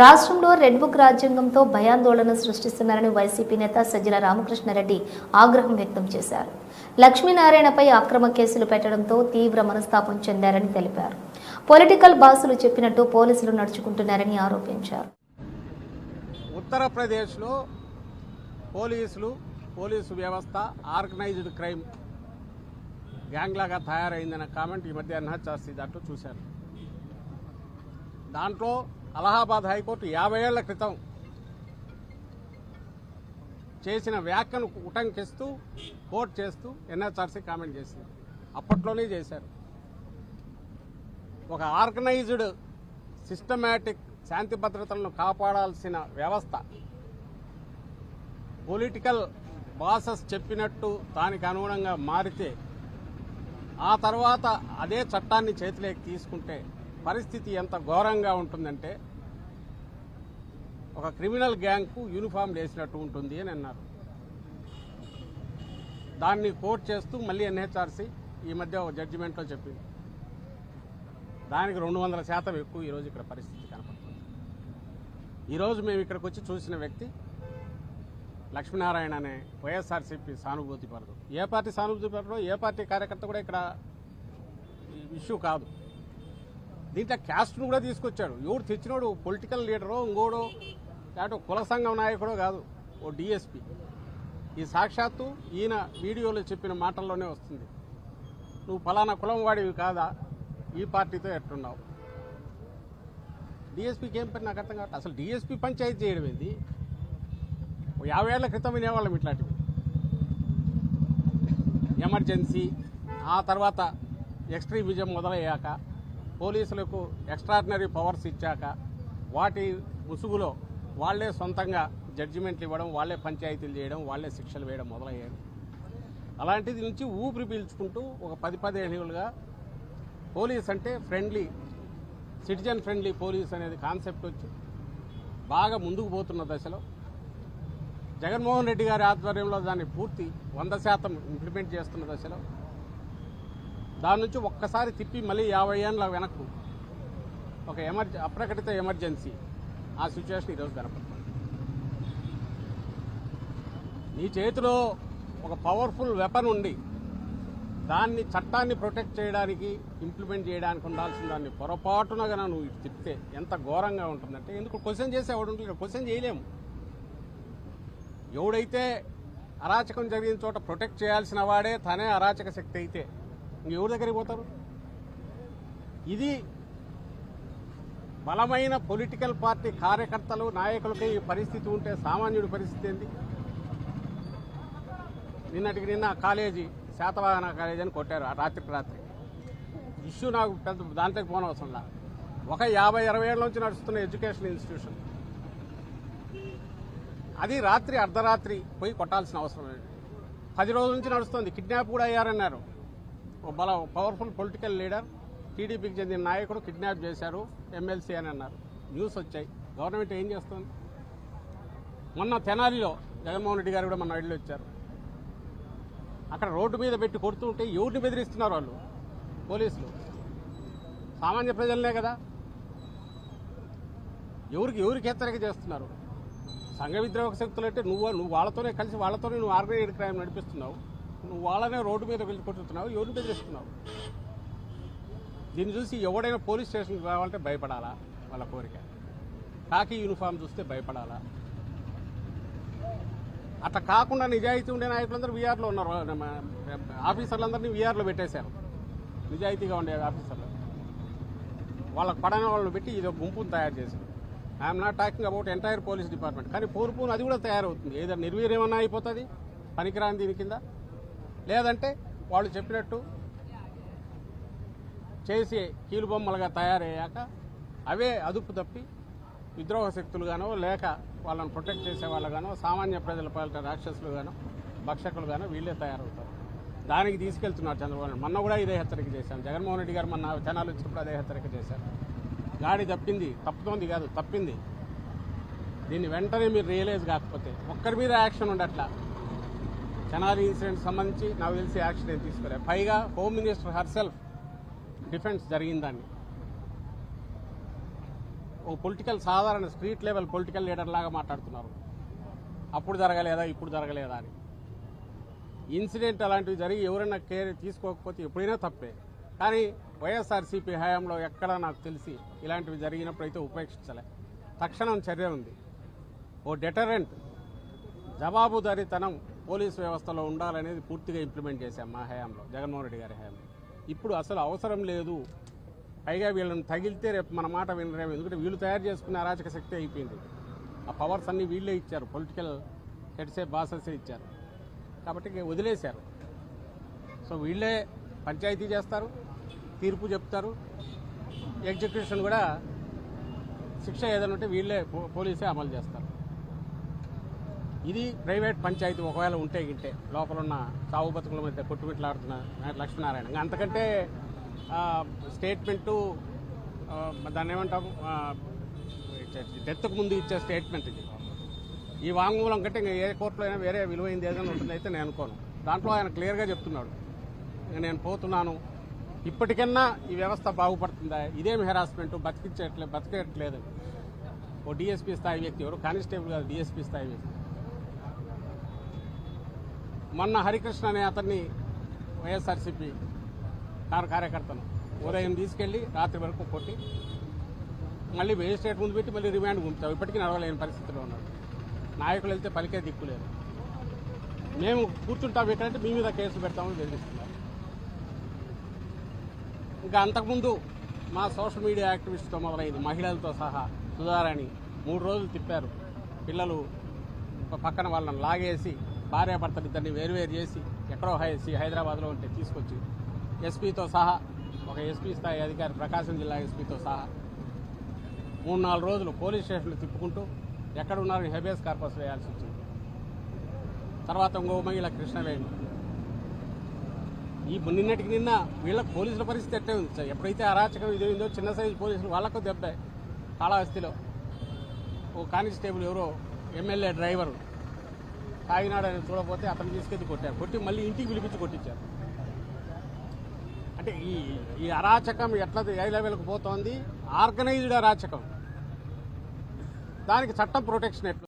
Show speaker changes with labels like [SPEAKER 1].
[SPEAKER 1] రాష్ట్రంలో red book రాజ్యాంగంతో భయాందోళన సృష్టిస్తున్నారని YCP నేత సజ్జల రామకృష్ణారెడ్డి ఆగ్రహం వ్యక్తం చేశారు. లక్ష్మీనారాయణపై అక్రమ కేసులు పెట్టడంతో తీవ్ర మనస్తాపం చెందారని తెలిపారు. పొలిటికల్ బాసులు చెప్పినట్టు పోలీసులు నడుచుకుంటున్నారని ఆరోపించారు.
[SPEAKER 2] ఉత్తరప్రదేశ్లో పోలీసులు పోలీసు వ్యవస్థ ఆర్గనైజ్డ్ క్రైమ్ గ్యాంగ్లాగా తయారైందన్న కామెంట్ ఈ మధ్య ఎన్హెచ్ఆర్సీ దాంట్లో చూశారు. దాంట్లో అలహాబాద్ హైకోర్టు యాభై ఏళ్ళ క్రితం చేసిన వ్యాఖ్యను ఉటంకిస్తూ కోర్టు చేస్తూ ఎన్హెచ్ఆర్సీ కామెంట్ చేసింది. అప్పట్లోనే చేశారు. ఒక ఆర్గనైజ్డ్ సిస్టమేటిక్ శాంతి భద్రతలను కాపాడాల్సిన వ్యవస్థ. పొలిటికల్ బాసెస్ చెప్పినట్టు దానికి అనుగుణంగా మారితే ఆ తర్వాత అదే చట్టాన్ని చేతిలోకి తీసుకుంటే పరిస్థితి ఎంత ఘోరంగా ఉంటుందంటే ఒక క్రిమినల్ గ్యాంగ్కు యూనిఫామ్ వేసినట్టు ఉంటుంది అని అన్నారు. దాన్ని కోర్ట్ చేస్తూ మళ్ళీ ఎన్హెచ్ఆర్సీ ఈ మధ్య ఒక జడ్జిమెంట్లో చెప్పింది. దానికి రెండు వందల శాతం ఎక్కువ ఈరోజు ఇక్కడ పరిస్థితి కనపడుతుంది. ఈరోజు మేము ఇక్కడికి వచ్చి చూసిన వ్యక్తి లక్ష్మీనారాయణ అనే వైఎస్ఆర్సీపీ సానుభూతి పరదు ఏ పార్టీ సానుభూతి పరదో ఏ పార్టీ కార్యకర్త కూడా ఇక్కడ ఇష్యూ కాదు. దీంట్లో క్యాస్ట్ను కూడా తీసుకొచ్చాడు. ఎవడు తెచ్చినోడు పొలిటికల్ లీడరో ఇంకోడో లేకపోతే కుల సంఘం నాయకుడో కాదు ఓ డిఎస్పి. ఈ సాక్షాత్తు ఈయన వీడియోలో చెప్పిన మాటల్లోనే వస్తుంది. నువ్వు ఫలానా కులం వాడివి కాదా? ఈ పార్టీతో ఎట్టున్నావు? డిఎస్పీకి ఏం పని? నాకు అర్థం కాబట్టి అసలు డిఎస్పీ పంచాయతీ చేయడం ఏంది? ఓ యాభై ఏళ్ళ క్రితం వినేవాళ్ళం ఇట్లాంటివి. ఎమర్జెన్సీ ఆ తర్వాత ఎక్స్ట్రీమిజం మొదలయ్యాక పోలీసులకు ఎక్స్ట్రాడినరీ పవర్స్ ఇచ్చాక వాటి ముసుగులో వాళ్ళే సొంతంగా జడ్జిమెంట్లు ఇవ్వడం వాళ్ళే పంచాయతీలు చేయడం వాళ్ళే శిక్షలు వేయడం మొదలయ్యారు అలాంటిది నుంచి ఊపిరి పీల్చుకుంటూ ఒక పది పదిహేనులుగా పోలీస్ అంటే ఫ్రెండ్లీ సిటిజన్ ఫ్రెండ్లీ పోలీస్ అనేది కాన్సెప్ట్ వచ్చి బాగా ముందుకు పోతున్న దశలో జగన్మోహన్ రెడ్డి గారి ఆధ్వర్యంలో దాన్ని పూర్తి వంద శాతం ఇంప్లిమెంట్ చేస్తున్న దశలో దాని నుంచి ఒక్కసారి తిప్పి మళ్ళీ యాభై ఏళ్ళ వెనక్కు. ఒక ఎమర్జె అప్రకటిత ఎమర్జెన్సీ. ఆ సిచ్యువేషన్ ఈరోజు కనపడుతుంది నీ చేతిలో ఒక పవర్ఫుల్ వెపన్ ఉండి దాన్ని చట్టాన్ని ప్రొటెక్ట్ చేయడానికి ఇంప్లిమెంట్ చేయడానికి ఉండాల్సిన దాన్ని పొరపాటున గన నువ్వు తిప్పితే ఎంత ఘోరంగా ఉంటుందంటే ఎందుకు క్వశ్చన్ చేసేవాడు ఎవడు క్వశ్చన్ చేయలేము. ఎవడైతే అరాచకం జరిగిన చోట ప్రొటెక్ట్ చేయాల్సిన వాడే తనే అరాచక శక్తి అయితే ఇంకెవరి దగ్గరికి పోతారు? ఇది బలమైన పొలిటికల్ పార్టీ కార్యకర్తలు నాయకులకి ఈ పరిస్థితి ఉంటే సామాన్యుడి పరిస్థితి ఏంది? నిన్నటికి నిన్న కాలేజీ శాతవాహన కాలేజీ అని కొట్టారు ఆ రాత్రికి రాత్రి. ఇష్యూ నాకు పెద్ద దాంట్లోకి పోనవసరంలా ఒక యాభై ఇరవై ఏళ్ళ నుంచి నడుస్తున్న ఎడ్యుకేషన్ ఇన్స్టిట్యూషన్. అది రాత్రి అర్ధరాత్రి పోయి కొట్టాల్సిన అవసరం లేదు. పది రోజుల నుంచి నడుస్తుంది. కిడ్నాప్ కూడా అయ్యారన్నారు. బల పవర్ఫుల్ పొలిటికల్ లీడర్ టీడీపీకి చెందిన నాయకుడు కిడ్నాప్ చేశారు ఎమ్మెల్సీ అని అన్నారు. న్యూస్ వచ్చాయి. గవర్నమెంట్ ఏం చేస్తుంది? మొన్న తెనాలిలో జగన్మోహన్ రెడ్డి గారు కూడా మొన్న వెళ్ళి వచ్చారు. అక్కడ రోడ్డు మీద పెట్టి కొడుతుంటే ఎవరిని బెదిరిస్తున్నారు వాళ్ళు? పోలీసులు. సామాన్య ప్రజలనే కదా. ఎవరికి ఎవరికి హెచ్చరిక చేస్తున్నారు? సంఘ విద్రోహక శక్తులు అంటే నువ్వు నువ్వు వాళ్ళతోనే కలిసి వాళ్ళతోనే నువ్వు ఆర్గనైజ్డ్ క్రైమ్ నడిపిస్తున్నావు. నువ్వు వాళ్ళనే రోడ్డు మీద వెళ్ళి కొట్టుతున్నావు ఎవరిని బెదిరిస్తున్నావు? దీన్ని చూసి ఎవడైనా పోలీస్ స్టేషన్కి రావాలంటే భయపడాలా? వాళ్ళ కోరిక. కాకి యూనిఫామ్ చూస్తే భయపడాలా? అట్లా కాకుండా నిజాయితీ ఉండే నాయకులందరూ వీఆర్లో ఉన్నారు. ఆఫీసర్లందరినీ వీఆర్లో పెట్టేశారు. నిజాయితీగా ఉండే ఆఫీసర్లు. వాళ్ళకు పడని వాళ్ళని పెట్టి ఇది ఒక గుంపును తయారు చేశారు I'm not talking about entire police department కానీ పూర్పును అది కూడా తయారవుతుంది. ఏదో నిర్వీర్యమన్నా అయిపోతుంది? పనికిరాని దీని కింద? లేదంటే వాళ్ళు చెప్పినట్టు చేసి కీలుబొమ్మలుగా తయారయ్యాక అవే అదుపు తప్పి విద్రోహ శక్తులుగానో లేక వాళ్ళని ప్రొటెక్ట్ చేసే వాళ్ళగానో సామాన్య ప్రజల పాలిట రాక్షసులుగానో భక్షకులుగానో వీళ్ళే తయారవుతారు. దానికి తీసుకెళ్తున్నారు చంద్రబాబు నాయుడు. మొన్న కూడా ఇదే హెచ్చరిక చేశాను జగన్మోహన్ రెడ్డి గారు మొన్న జనాలు వచ్చినప్పుడు అదే హెచ్చరిక చేశారు. గాడి తప్పింది. తప్పుతోంది కాదు తప్పింది. దీన్ని వెంటనే మీరు రియలైజ్ కాకపోతే ఒక్కరి మీద యాక్షన్ ఉండట్లా. తెనాలి ఇన్సిడెంట్ సంబంధించి నాకు తెలిసి యాక్షన్ ఏం తీసుకోలే పైగా home minister her self defence జరిగిందాన్ని ఓ పొలిటికల్ సాధారణ స్ట్రీట్ లెవెల్ పొలిటికల్ లీడర్ లాగా మాట్లాడుతున్నారు. అప్పుడు జరగలేదా ఇప్పుడు జరగలేదా అని. ఇన్సిడెంట్ అలాంటివి జరిగి ఎవరైనా కేర్ తీసుకోకపోతే ఎప్పుడైనా తప్పే. కానీ వైఎస్ఆర్సీపీ హయాంలో ఎక్కడా నాకు తెలిసి ఇలాంటివి జరిగినప్పుడు అయితే ఉపేక్షించలే. తక్షణం చర్య ఉంది. ఓ డెటరెంట్ జవాబుదారీతనం పోలీస్ వ్యవస్థలో ఉండాలనేది పూర్తిగా ఇంప్లిమెంట్ చేశాం మా హయాంలో జగన్మోహన్ రెడ్డి గారి హయాంలో. ఇప్పుడు అసలు అవసరం లేదు. పైగా వీళ్ళని తగిలితే రేపు మన మాట వినరేమో ఎందుకంటే వీళ్ళు తయారు చేసుకునే అరాచక శక్తి అయిపోయింది. ఆ పవర్స్ అన్నీ వీళ్ళే ఇచ్చారు పొలిటికల్ హెడ్సే బాసెసే ఇచ్చారు. కాబట్టి వదిలేశారు. సో వీళ్ళే పంచాయతీ చేస్తారు తీర్పు చెప్తారు. ఎగ్జిక్యూషన్ కూడా శిక్ష ఏదైనా ఉంటే వీళ్ళే పో- పోలీసే అమలు చేస్తారు. ఇది ప్రైవేట్ పంచాయతీ ఒకవేళ ఉంటే గింటే లోపల ఉన్న సాగు బతుకుల మధ్య కొట్టుమిట్లాడుతున్న లక్ష్మీనారాయణ. ఇంకా అంతకంటే స్టేట్మెంటు దాన్ని ఏమంటాం డెత్కు ముందు ఇచ్చే స్టేట్మెంట్ ఇది. ఈ వాంగ్మూలం కంటే ఇంకా ఏ కోర్టులో అయినా వేరే విలువైంది ఏదైనా ఉంటుంది అయితే నేను అనుకోను. దాంట్లో ఆయన క్లియర్గా చెప్తున్నాడు. నేను పోతున్నాను. ఇప్పటికన్నా ఈ వ్యవస్థ బాగుపడుతుందా? ఇదేం హెరాస్మెంట్ బతికించట్లేదు బతికేయట్లేదు. ఓ డిఎస్పీ స్థాయి వ్యక్తి ఎవరు? కానిస్టేబుల్ కాదు డిఎస్పీ స్థాయి వ్యక్తి. మొన్న హరికృష్ణ అనే అతన్ని వైఎస్ఆర్సీపీ కారు కార్యకర్తను ఉదయం తీసుకెళ్ళి రాత్రి వరకు కొట్టి మళ్ళీ మేజిస్ట్రేట్ ముందు పెట్టి మళ్ళీ రిమాండ్ పంపుతాం ఇప్పటికీ నడవలేని పరిస్థితిలో ఉన్నాడు నాయకులు వెళ్తే పలికే దిక్కులేదు మేము కూర్చుంటాం ఎక్కడంటే మీ మీద కేసు పెడతామని బెదిరిస్తున్నారు. ఇంకా అంతకుముందు మా సోషల్ మీడియా యాక్టివిస్ట్తో మొదలైంది. మహిళలతో సహా సుధారాణి మూడు రోజులు తిప్పారు. పిల్లలు పక్కన వాళ్ళని లాగేసి భార్యాభర్తలు ఇద్దరిని వేరువేరు చేసి ఎక్కడో హైసి హైదరాబాద్లో ఉంటే తీసుకొచ్చి ఎస్పీతో సహా ఒక ఎస్పీ స్థాయి అధికారి ప్రకాశం జిల్లా ఎస్పీతో సహా మూడు నాలుగు రోజులు పోలీస్ స్టేషన్లు తిప్పుకుంటూ ఎక్కడ ఉన్నారని హెబియస్ కార్పస్ వేయాల్సి వచ్చింది. తర్వాత ఇంకో మహిళ కృష్ణవేణి ఈ నిన్నటికి నిన్న వీళ్ళ పోలీసుల పరిస్థితి ఎట్టే ఉంది సార్. ఎప్పుడైతే అరాచకం ఇదేందో చిన్న సైజు పోలీసులు వాళ్ళకు దెబ్బే. కాళహస్తిలో ఓ కానిస్టేబుల్ ఎవరో ఎమ్మెల్యే డ్రైవర్ తాగినాడని చూడకపోతే అతను తీసుకెళ్ళి కొట్టారు. కొట్టి మళ్ళీ ఇంటికి పిలిపించి కొట్టించారు. అంటే ఈ ఈ అరాచకం ఎట్లా ఏ లెవెల్కి పోతోంది? ఆర్గనైజ్డ్ అరాచకం. దానికి చట్టం ప్రొటెక్షన్ ఎట్లా